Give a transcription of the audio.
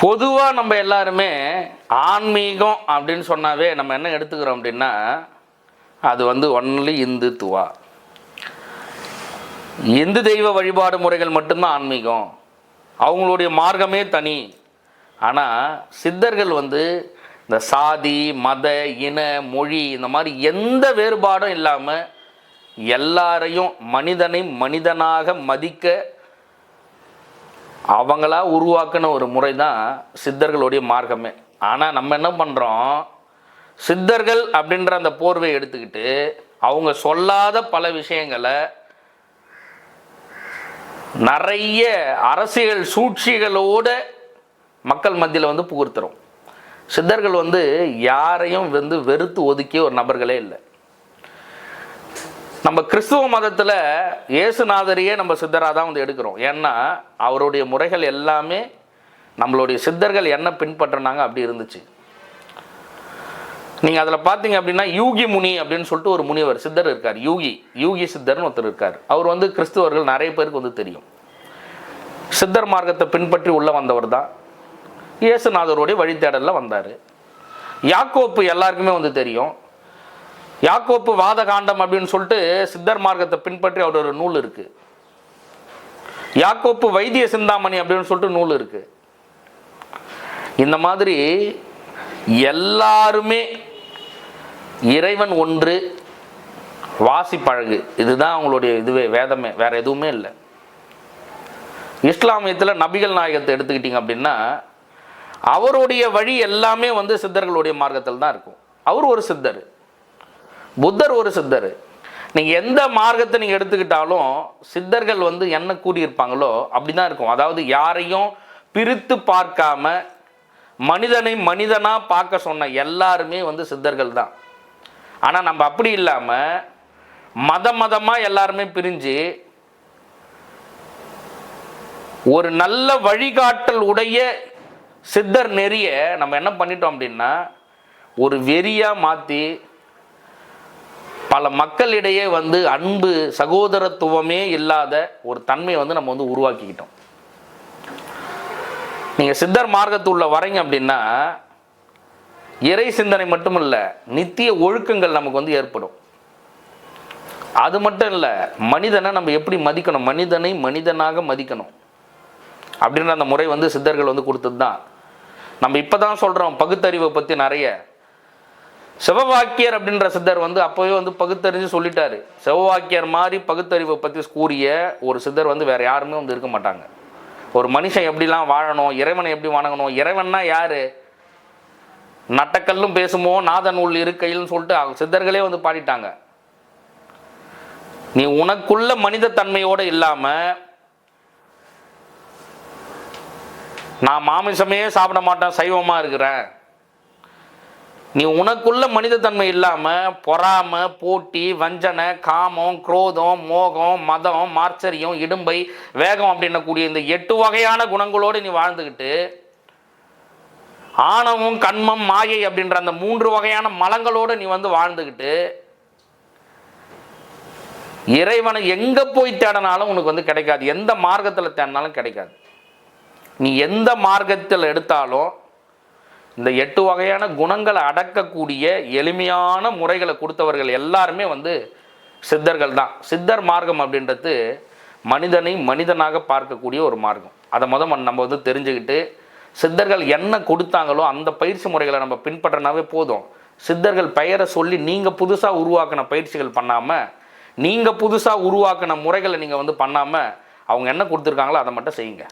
பொதுவாக நம்ம எல்லாருமே ஆன்மீகம் அப்படின்னு சொன்னாவே நம்ம என்ன எடுத்துக்கிறோம் அப்படின்னா அது வந்து ஒன்லி இந்துத்துவா இந்து தெய்வ வழிபாடு முறைகள் மட்டும்தான் ஆன்மீகம். அவங்களுடைய மார்க்கமே தனி. ஆனால் சித்தர்கள் வந்து இந்த சாதி மத இன மொழி இந்த மாதிரி எந்த வேறுபாடும் இல்லாமல் எல்லாரையும் மனிதனை மனிதனாக மதிக்க அவங்களா உருவாக்கின ஒரு முறை தான் சித்தர்களுடைய மார்க்கமே. ஆனால் நம்ம என்ன பண்ணுறோம் சித்தர்கள் அப்படின்ற அந்த போர்வை எடுத்துக்கிட்டு அவங்க சொல்லாத பல விஷயங்களை நிறைய அரசியல் சூழ்ச்சிகளோட மக்கள் மத்தியில் வந்து புகுத்துறோம். சித்தர்கள் வந்து யாரையும் வந்து வெறுத்து ஒதுக்கிய ஒரு நபர்களே இல்லை. நம்ம கிறிஸ்துவ மதத்தில் இயேசுநாதரையே நம்ம சித்தராக தான் வந்து எடுக்கிறோம். ஏன்னா அவருடைய முறைகள் எல்லாமே நம்மளுடைய சித்தர்கள் என்ன பின்பற்றினாங்க அப்படி இருந்துச்சு. நீங்கள் அதில் பார்த்தீங்க அப்படின்னா யூகி முனி அப்படின்னு சொல்லிட்டு ஒரு முனிவர் சித்தர் இருக்கார். யூகி யூகி சித்தர்னு ஒருத்தர் இருக்கார். அவர் வந்து கிறிஸ்துவர்கள் நிறைய பேருக்கு வந்து தெரியும். சித்தர் மார்க்கத்தை பின்பற்றி உள்ளே வந்தவர் தான் இயேசுநாதருடைய வழித்தேடலில் வந்தார். யாக்கோப்பு எல்லாருக்குமே வந்து தெரியும். யாக்கோப்பு வாத காண்டம் அப்படின்னு சொல்லிட்டு சித்தர் மார்க்கத்தை பின்பற்றி அவர் ஒரு நூல் இருக்கு. யாக்கோப்பு வைத்திய சிந்தாமணி அப்படின்னு சொல்லிட்டு நூல் இருக்கு. இந்த மாதிரி எல்லாருமே இறைவன் ஒன்று வாசி பழகு. இதுதான் அவங்களுடைய இதுவே வேதமே வேற எதுவுமே இல்லை. இஸ்லாமியத்தில் நபிகள் நாயகத்தை எடுத்துக்கிட்டீங்க அப்படின்னா அவருடைய வழி எல்லாமே வந்து சித்தர்களுடைய மார்க்கத்தில் தான் இருக்கும். அவர் ஒரு சித்தர். புத்தர் ஒரு சித்தர். நீங்கள் எந்த மார்க்கத்தை நீங்கள் எடுத்துக்கிட்டாலும் சித்தர்கள் வந்து என்ன கூறியிருப்பாங்களோ அப்படி தான் இருக்கும். அதாவது யாரையும் பிரித்து பார்க்காம மனிதனை மனிதனாக பார்க்க சொன்ன எல்லாருமே வந்து சித்தர்கள் தான். ஆனால் நம்ம அப்படி இல்லாமல் மத மதமாக எல்லாருமே பிரிஞ்சு ஒரு நல்ல வழிகாட்டல் உடைய சித்தர் நெறிய நம்ம என்ன பண்ணிட்டோம் அப்படின்னா ஒரு வெறியாக மாற்றி பல மக்களிடையே வந்து அன்பு சகோதரத்துவமே இல்லாத ஒரு தன்மையை வந்து நம்ம வந்து உருவாக்கிக்கிட்டோம். நீங்கள் சித்தர் மார்க்கத்துள்ள வரீங்க அப்படின்னா இறை சிந்தனை மட்டும் இல்லை நித்திய ஒழுக்கங்கள் நமக்கு வந்து ஏற்படும். அது மட்டும் இல்லை மனிதனை நம்ம எப்படி மதிக்கணும்? மனிதனை மனிதனாக மதிக்கணும். அப்படின்ற அந்த முறை வந்து சித்தர்கள் வந்து கொடுத்தது தான் நம்ம இப்போ தான் சொல்கிறோம் பகுத்தறிவை பற்றி நிறைய. சிவவாக்கியர் அப்படின்ற சித்தர் வந்து அப்போவே வந்து பகுத்தறிஞ்சு சொல்லிட்டாரு. சிவவாக்கியர் மாதிரி பகுத்தறிவை பற்றி கூறிய ஒரு சித்தர் வந்து வேற யாருமே வந்து இருக்க மாட்டாங்க. ஒரு மனுஷன் எப்படிலாம் வாழணும் இறைவனை எப்படி வணங்கணும் இறைவன்னா யாரு? நட்டக்கல்லும் பேசுமோ நாதன் உள் இருக்கையில்னு சொல்லிட்டு அவங்க சித்தர்களே வந்து பாடிட்டாங்க. நீ உனக்குள்ள மனித தன்மையோடு இல்லாம நான் மாமிசமே சாப்பிட மாட்டேன் சைவமா இருக்கிறேன். நீ உனக்குள்ள மனிதத்தன்மை இல்லாம பொறாம போட்டி வஞ்சனை காமம் குரோதம் மோகம் மதம் மார்ச்சரியம் இடும்பை வேகம் அப்படின்னக்கூடிய இந்த எட்டு வகையான குணங்களோடு நீ வாழ்ந்துக்கிட்டு ஆணவம் கண்மம் மாயை அப்படின்ற அந்த மூன்று வகையான மலங்களோடு நீ வந்து வாழ்ந்துக்கிட்டு இறைவனை எங்க போய் தேடினாலும் உனக்கு வந்து கிடைக்காது. எந்த மார்க்கத்தில் தேடினாலும் கிடைக்காது. நீ எந்த மார்க்கத்தில் எடுத்தாலும் இந்த எட்டு வகையான குணங்களை அடக்கக்கூடிய எளிமையான முறைகளை கொடுத்தவர்கள் எல்லாருமே வந்து சித்தர்கள் தான். சித்தர் மார்க்கம் அப்படின்றது மனிதனை மனிதனாக பார்க்கக்கூடிய ஒரு மார்க்கம். அதை முத நம்ம வந்து தெரிஞ்சுக்கிட்டு சித்தர்கள் என்ன கொடுத்தாங்களோ அந்த பயிற்சி முறைகளை நம்ம பின்பற்றினாவே போதும். சித்தர்கள் பெயரை சொல்லி நீங்கள் புதுசாக உருவாக்கின பயிற்சிகள் பண்ணாமல் நீங்கள் புதுசாக உருவாக்கின முறைகளை நீங்கள் வந்து பண்ணாமல் அவங்க என்ன கொடுத்துருக்காங்களோ அதை மட்டும் செய்யுங்க.